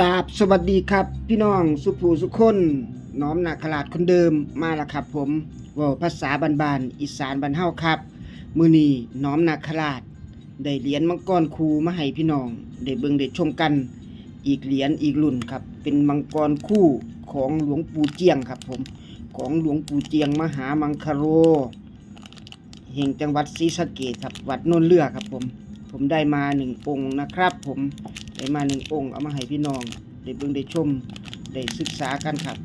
กราบสวัสดีครับ พี่น้องสุภูสุคนน้อมนาคราชคนเดิมมาแล้วครับผมว่าภาษาบานๆอีสานบ้านเฮาครับ มือนีน้อมนาคราชได้เหรียญมังกรคูมาให้พี่น้องได้เบิ่งได้ชมกัน อีกเหรียญอีกรุ่นครับ เป็นมังกรคู่ของหลวงปู่เจียงครับผมของหลวงปู่เจียงมหามังคโรแห่งจังหวัดศรีสะเกษครับวัดนนเลือครับผมผมได้มาหนึ่งองค์นะครับ ผม ได้มาหนึ่งองค์เอามาให้พี่น้องได้เบิ่งได้ชมได้ศึกษากันครับ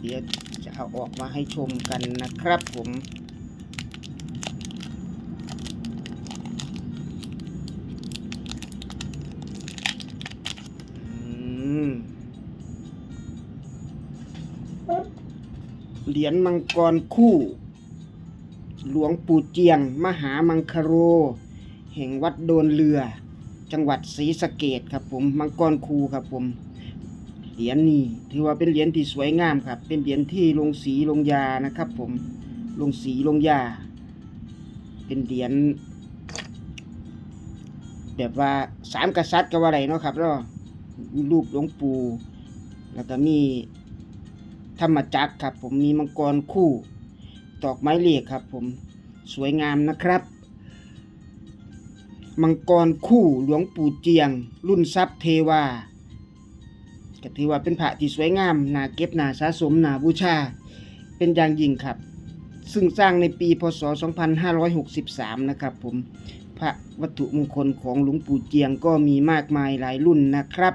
เดี๋ยวจะเอาออกมาให้ชมกันนะครับผมเหรียญมังกรคู่ หลวงปู่เจียง มหามังคโร แห่งวัดโดนเรือ จังหวัดศรีสะเกดครับผมมังกรคูครับผมเหรียญนี้ถือว่าเป็นเหรียญที่สวยงามครับ เป็นเหรียญที่ลงสีลงยานะครับ ผมลงสีลงยา เป็นเหรียญแบบว่าสามกษัตริย์ก็ว่าไรเนาะครับเนาะรูปหลวงปู่แล้วก็มีธรรมจักรครับ ผมมีมังกรคู่ตอกไม้เหล็กครับ ผมสวยงามนะครับ มังกรคู่หลวงปู่เจียง รุ่นทรัพย์เทวาก็ถือว่าเป็นพระที่สวยงามนาเก็บนาสะสมนาบูชา เป็นอย่างยิ่งครับ ซึ่งสร้างในปีพศ 2563 นะครับผมพระวัตถุมงคลของหลวงปู่เจียงก็มีมากมายหลายรุ่นนะครับ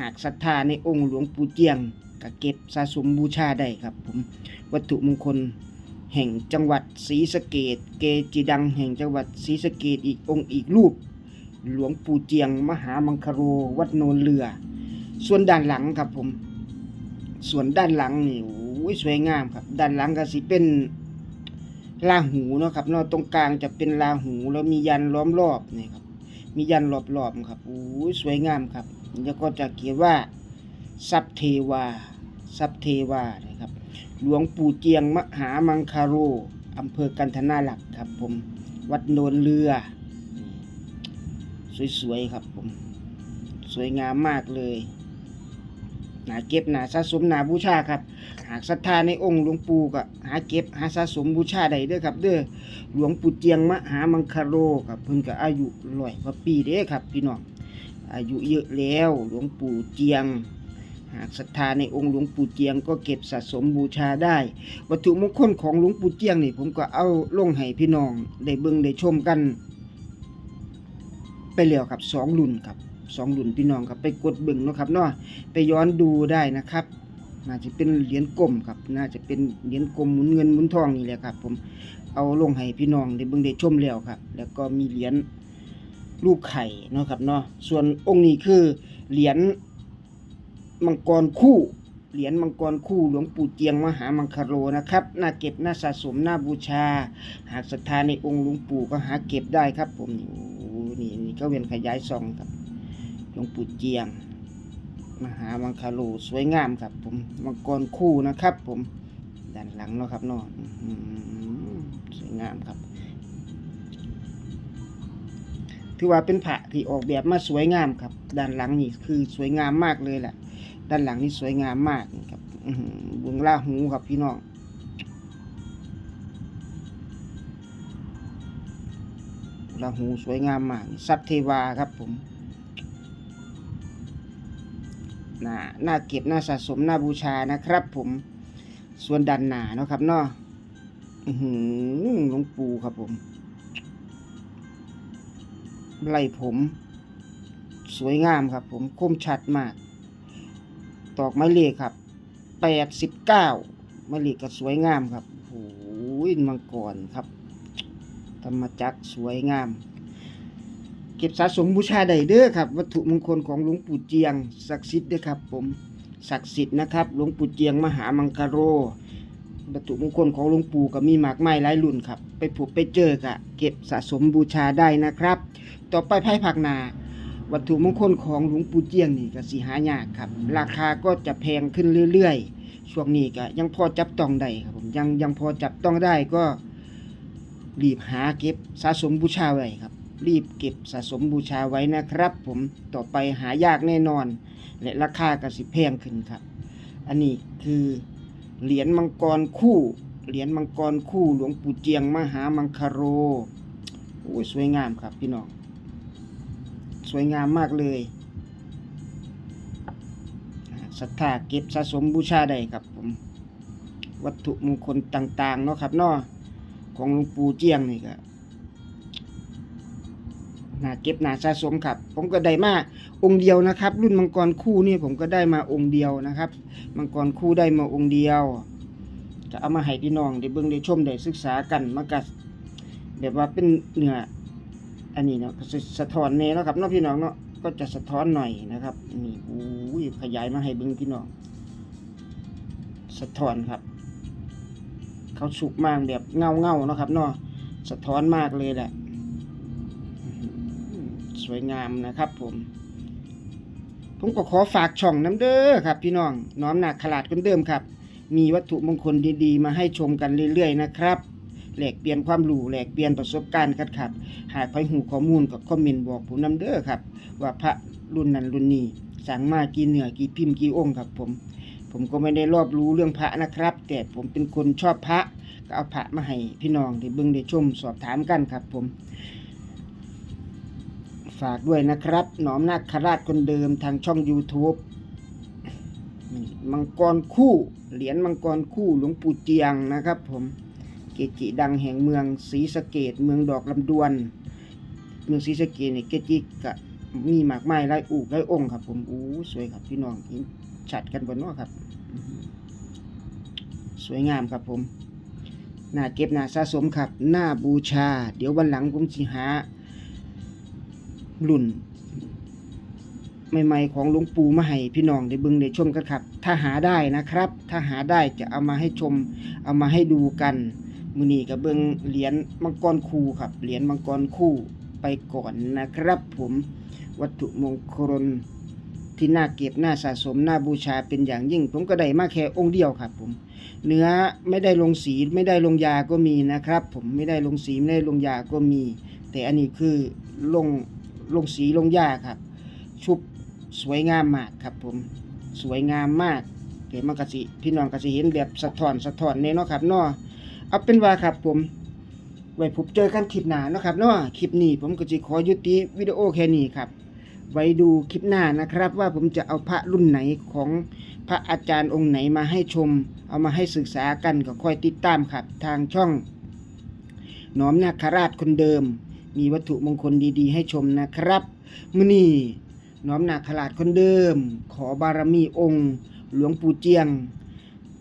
หากศรัทธาในองค์หลวงปู่เจียงก็เก็บสะสมบูชาได้ครับผมวัตถุมงคล แห่งจังหวัดศรีสะเกดเกจิดังแห่งจังหวัดศรีสะเกดอีกองค์อีกรูป หลวงปู่เจียง มหามังคโรวัดโนนเรือ ส่วนด้านหลังครับผม ส่วนด้านหลังนี่โอ้ยสวยงามครับ ด้านหลังก็สิเป็นลาหูเนาะครับเนาะตรงกลางจะเป็นลาหูแล้วมียันล้อมรอบนี่ครับ มียันรอบๆครับโอ้ยสวยงามครับ แล้วก็จะเขียนว่าทรัพเทวาทรัพเทวานะครับ หลวงปู่เจียงมหามังคาโรอำเภอกันทนาหลักครับผม วัดโนนเรือ สวยๆครับผม สวยงามมากเลยหนาเก็บหนาสะสมหนาบูชาครับ หากศรัทธาในองค์หลวงปู่ก็หาเก็บหาสะสมบูชาได้เด้อครับ เด้อหลวงปู่เจียงมหามังคาโรครับเพิ่นก็อายุร้อยกว่าปีเด้อครับ พี่น้องอายุเยอะแล้วหลวงปู่เจียง หากศรัทธาในองค์หลวงปู่เจียงก็เก็บสะสมบูชาได้ วัตถุมงคลของหลวงปู่เจียงนี่ผมก็เอาลงให้พี่น้องได้เบิ่งได้ชมกัน ไปแล้วครับสองรุ่นครับสองรุ่นพี่น้องครับไปกดเบิ่งนะครับเนาะไปย้อนดูได้นะครับน่าจะเป็นเหรียญกลมครับน่าจะเป็นเหรียญกลมหมุนเงินหมุนทองนี่แหละครับ ผมเอาลงให้พี่น้องได้เบิ่งได้ชมแล้วครับ แล้วก็มีเหรียญรูปไข่เนาะครับเนาะส่วนองค์นี้คือเหรียญ มังกรคู่ เหรียญมังกรคู่หลวงปู่เจียงมหามังคโรนะครับน่าเก็บน่าสะสมน่าบูชา หากศรัทธาในองค์หลวงปู่ก็หาเก็บได้ครับ ผมนี่โอ้นี่นี่ก็เวียนขยายซองครับหลวงปู่เจียง มหามังคโรสวยงามครับ ผมมังกรคู่นะครับ ผมด้านหลังเนาะครับเนาะอื้อหือสวยงามครับถือว่าเป็นพระที่ออกแบบมาสวยงามครับ ด้านหลังนี่คือสวยงามมากเลยแหละ ด้านหลังนี่สวยงามมากนะครับบุงล่าหูครับพี่น้องลาหูสวยงามมากทรัพย์เทวาครับผมน่าน่าเก็บน่าสะสมน่าบูชานะครับ ผมส่วนด้านหนาเนาะครับเนาะอื้อหือหลวงปู่ครับผมไล่ผม สวยงามครับผมคมชัดมาก ตอกไม้เล็กครับแปดสิบเก้าไม้เล็กก็สวยงามครับโอ้ยมังกรครับ ธรรมจักรสวยงาม เก็บสะสมบูชาได้เด้อครับ วัตถุมงคลของหลวงปู่เจียงศักดิ์สิทธิ์เด้อครับผมศักดิ์สิทธิ์นะครับหลวงปู่เจียงมหามังคโรวัตถุมงคลของหลวงปู่ก็มีหมากไม้หลายรุ่นครับ ไปพบไปเจอกะเก็บสะสมบูชาได้นะครับ ต่อไปไพ่ผักนา วัตถุมงคลของหลวงปู่เจียงนี่ก็สิหายากครับ ราคาก็จะแพงขึ้นเรื่อยๆ ช่วงนี้ก็ยังพอจับต้องได้ครับผมยังยังพอจับต้องได้ก็รีบหาเก็บสะสมบูชาไว้ครับ รีบเก็บสะสมบูชาไว้นะครับ ผมต่อไปหายากแน่นอน และราคาก็สิแพงขึ้นครับ อันนี้คือเหรียญมังกรคู่ เหรียญมังกรคู่หลวงปู่เจียงมหามังคโรโอ้สวยงามครับพี่น้อง สวยงามมากเลยศรัทธาเก็บสะสมบูชาได้ครับผมวัตถุมงคลต่างๆเนาะครับเนาะของหลวงปู่เจียงนี่ก็น่าเก็บน่าสะสมครับ ผมก็ได้มาองค์เดียวนะครับ รุ่นมังกรคู่นี่ผมก็ได้มาองค์เดียวนะครับ มังกรคู่ได้มาองค์เดียว จะเอามาให้พี่น้องได้เบิ่งได้ชมได้ศึกษากันมันก็แบบว่าเป็นเนื้อ อันนี้เนาะสะท้อนแน่เนาะครับเนาะพี่น้องเนาะก็จะสะท้อนหน่อยนะครับนี่อู้ยขยายมาให้เบิ่งพี่น้องสะท้อนครับ เขาสุกมากแบบเงาเงาเนาะครับเนาะสะท้อนมากเลยแหละสวยงามนะครับผมผมก็ขอฝากช่องน้ำเด้อครับ พี่น้องน้อมหนักขลาดคนเดิมครับ มีวัตถุมงคลดีๆ มาให้ชมกันเรื่อยๆนะครับ แลกเปลี่ยนความรู้แลกเปลี่ยนประสบการณ์กันครับหากใครหูข้อมูลก็คอมเมนต์บอกผมน้ำเด้อครับ ว่าพระรุ่นนั้นรุ่นนี้สั่งมากี่เหนือกี่พิมพ์กี่องค์ครับผม ผมก็ไม่ได้รอบรู้เรื่องพระนะครับ แต่ผมเป็นคนชอบพระก็เอาพระมาให้พี่น้องได้เบิ่งได้ชมสอบถามกันครับ ผมฝากด้วยนะครับ หนอมนาคราชคนเดิมทางช่อง YouTube มังกรคู่ เหรียญมังกรคู่หลวงปู่เจียงนะครับผม เกจิดังแห่งเมืองศรีสะเกดเมืองดอกลำดวน เมืองศรีสะเกดเนี่ยเกจิกะมีหมากไม้หลายอูกหลายองค์ครับ ผมอู้สวยครับพี่น้องเห็นชัดกันบนนาะครับ สวยงามครับผมหน่าเก็บหน่าสะสมครับหน้าบูชา เดี๋ยววันหลังผมสิหารุ่นใหม่ๆของหลวงปู่มาให้พี่น้องได้บิ่งได้ชมกันครับ ถ้าหาได้นะครับ ถ้าหาได้จะเอามาให้ชม เอามาให้ดูกัน มือนี้ก็เบิ่งเหรียญมังกรคู่ครับเหรียญมังกรคู่ไปก่อนนะครับผมวัตถุมงคลที่น่าเก็บน่าสะสมน่าบูชาเป็นอย่างยิ่ง ผมก็ได้มาแค่องค์เดียวครับผมเนื้อไม่ได้ลงสีไม่ได้ลงยาก็มีนะครับ ผมไม่ได้ลงสีไม่ได้ลงยาก็มี แต่อันนี้คือลงลงสีลงยาครับ ชุบสวยงามมากครับผมสวยงามมากเดี๋ยวมันกสิพี่น้องกสิเห็นแบบสะท้อนสะท้อนเน่เนาะครับเนาะ เอาเป็นว่าครับผม ไว้พบเจอกันคลิปหน้าเนาะครับเนาะคลิปนี้ผมก็จะขอยุติวิดีโอแค่นี้ครับไว้ดูคลิปหน้านะครับ ว่าผมจะเอาพระรุ่นไหนของพระอาจารย์องค์ไหนมาให้ชม เอามาให้ศึกษากันก็ค่อยติดตามครับ ทางช่องน้อมนาคราชคนเดิม มีวัตถุมงคลดีๆ ให้ชมนะครับมื้อนี้น้อมนาคราชคนเดิม ขอบารมีองค์ หลวงปู่เจียง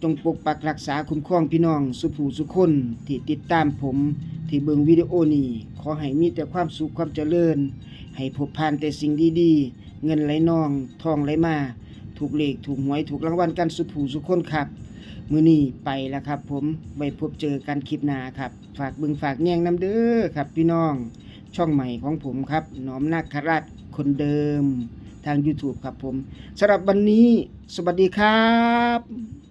จงปกปักรักษาคุ้มครองพี่น้อง สุผูสุคนที่ติดตามผม ที่เบิงวิดีโอนี้ขอให้มีแต่ความสุขความเจริญ ให้พบผ่านแต่สิ่งดีๆ เงินไหลนองทองไหลมา ถูกเลขถูกหวยถูกรางวัลกันสุผูสุคนครับมื้อนี้ไปแล้วครับ ผมไว้พบเจอกันคลิปหน้าครับ ฝากเบิงฝากแย่งน้ำเด้อครับ พี่น้อง ช่องใหม่ของผมครับน้อมนาคราชคนเดิม ทาง YouTube ครับผมสำหรับวันนี้ สวัสดีครับ